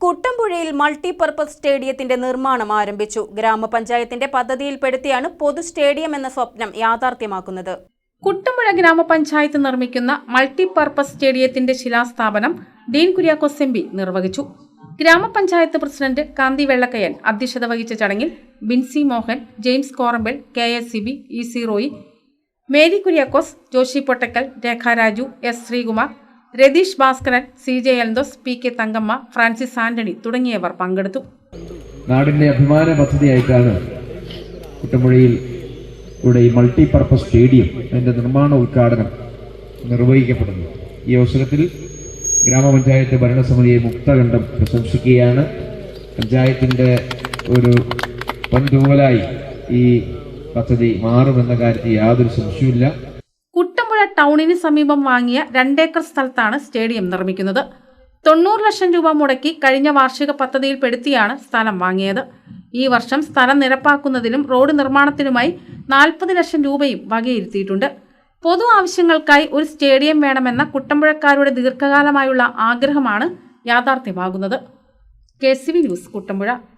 കുട്ടമ്പുഴയിൽ multipurpose സ്റ്റേഡിയത്തിന്റെ നിർമ്മാണം ആരംഭിച്ചു. ഗ്രാമപഞ്ചായത്തിന്റെ പദ്ധതിയിൽപ്പെടുത്തിയാണ് പൊതു സ്റ്റേഡിയം എന്ന സ്വപ്നം യാഥാർത്ഥ്യമാക്കുന്നത്. കുട്ടമ്പുഴ ഗ്രാമപഞ്ചായത്ത് നിർമ്മിക്കുന്ന മൾട്ടിപർപ്പസ് സ്റ്റേഡിയത്തിന്റെ ശിലാസ്ഥാപനം ഡീൻ കുര്യാക്കോസ് എം നിർവഹിച്ചു. ഗ്രാമപഞ്ചായത്ത് പ്രസിഡന്റ് കാന്തി വെള്ളക്കയൻ അധ്യക്ഷത വഹിച്ച ചടങ്ങിൽ Binsy Mohan James Korampal K S C B E C Roy Mary Kuriakose Joshy Pottakkal Rekha Raju S Sreekumar Ratheesh Bhaskaran C J Eldhose P K Thankamma Francis Antony തുടങ്ങിയവർ പങ്കെടുത്തു. നാടിന്റെ അഭിമാന പദ്ധതിയായിട്ടാണ് കുട്ടമ്പുഴയിൽ ഇവിടെ ഈ മൾട്ടി പർപ്പസ് സ്റ്റേഡിയം അതിന്റെ നിർമ്മാണ ഉദ്ഘാടനം നിർവഹിക്കപ്പെടുന്നത്. ഈ അവസരത്തിൽ ഗ്രാമപഞ്ചായത്ത് ഭരണസമിതിയെ മുക്തകണ്ഠം പ്രശംസിക്കുകയാണ്. പഞ്ചായത്തിന്റെ ഒരു പൻതൂവലായി ഈ പദ്ധതി മാറുമെന്ന കാര്യത്തിൽ യാതൊരു കുട്ടമ്പുഴ ടൗണിന് സമീപം വാങ്ങിയ രണ്ടേക്കർ സ്ഥലത്താണ് സ്റ്റേഡിയം നിർമ്മിക്കുന്നത്. തൊണ്ണൂറ് ലക്ഷം രൂപ മുടക്കി കഴിഞ്ഞ വാർഷിക പദ്ധതിയിൽപ്പെടുത്തിയാണ് സ്ഥലം വാങ്ങിയത്. ഈ വർഷം സ്ഥലം നിരപ്പാക്കുന്നതിനും റോഡ് നിർമ്മാണത്തിനുമായി നാൽപ്പത് ലക്ഷം രൂപയും വകയിരുത്തിയിട്ടുണ്ട്. പൊതു ആവശ്യങ്ങൾക്കായി ഒരു സ്റ്റേഡിയം വേണമെന്ന കുട്ടമ്പുഴക്കാരുടെ ദീർഘകാലമായുള്ള ആഗ്രഹമാണ് യാഥാർത്ഥ്യമാകുന്നത്. K C V news Kuttampuzha.